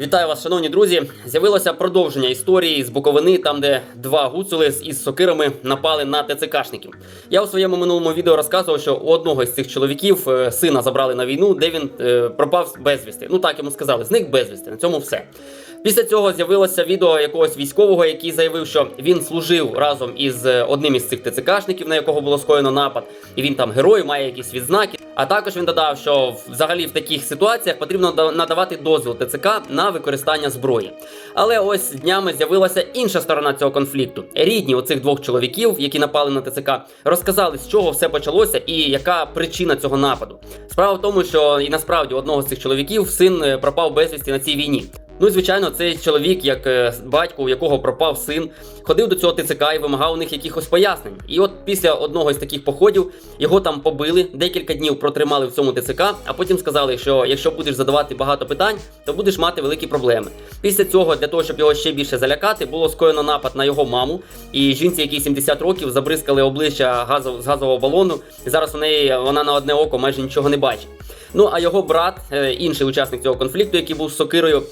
Вітаю вас, шановні друзі. З'явилося продовження історії з Буковини, там де два гуцули із сокирами напали на ТЦКшників. Я у своєму минулому відео розказував, що у одного з цих чоловіків е, сина забрали на війну, де він е, пропав безвісти. Ну так йому сказали, зник безвісти. На цьому все. Після цього з'явилося відео якогось військового, який заявив, що він служив разом із е, одним із цих ТЦКшників, на якого було скоєно напад, і він там герой, має якісь відзнаки. А також він додав, що взагалі в таких ситуаціях потрібно надавати дозвіл ТЦК на використання зброї. Але ось днями з'явилася інша сторона цього конфлікту. Рідні оцих двох чоловіків, які напали на ТЦК, розказали, з чого все почалося і яка причина цього нападу. Справа в тому, що і насправді у одного з цих чоловіків син е, пропав безвісті на цій війні. Ну і звичайно, цей чоловік, як е, батько, у якого пропав син, ходив до цього ТЦК і вимагав у них якихось пояснень. І от після одного із таких походів його там побили, декілька днів протримали в цьому ТЦК, а потім сказали, що якщо будеш задавати багато питань, то будеш мати великі проблеми. Після цього, для того, щоб його ще більше залякати, було скоєно напад на його маму. І жінці, якій 70 років, забризкали обличчя газов, з газового балону. І зараз у неї вона на одне око майже нічого не бачить. Ну а його брат, е, інший учасник цього конфлікту, який був з сокирою,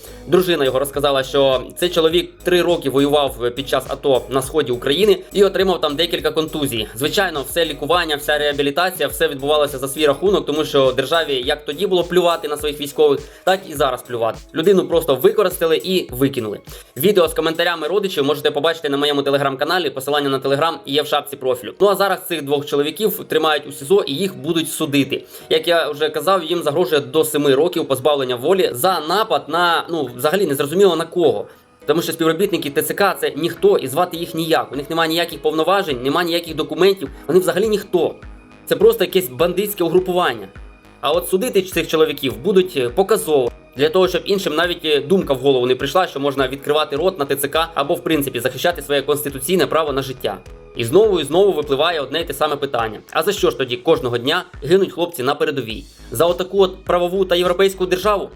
дружина його розказала, що цей чоловік три роки воював під час АТО на сході України і отримав там декілька контузій. Звичайно, все лікування, вся реабілітація, все відбувалося за свій рахунок, тому що державі як тоді було плювати на своїх військових, так і зараз плювати. Людину просто використали і викинули. Відео з коментарями родичів можете побачити на моєму телеграм-каналі. Посилання на телеграм є в шапці профілю. Ну а зараз цих двох чоловіків тримають у СІЗО і їх будуть судити. Як я вже казав, їм загрожує до 7 років позбавлення волі за напад на ну взагалі не зрозуміло на кого. Тому що співробітники ТЦК це ніхто і звати їх ніяк. У них немає ніяких повноважень, немає ніяких документів. Вони взагалі ніхто. Це просто якесь бандитське угрупування. А от судити цих чоловіків будуть е, показово. Для того, щоб іншим навіть е, думка в голову не прийшла, що можна відкривати рот на ТЦК або в принципі захищати своє конституційне право на життя. І знову і знову випливає одне й те саме питання: а за що ж тоді кожного дня гинуть хлопці на передовій? За отаку от правову та європейську державу?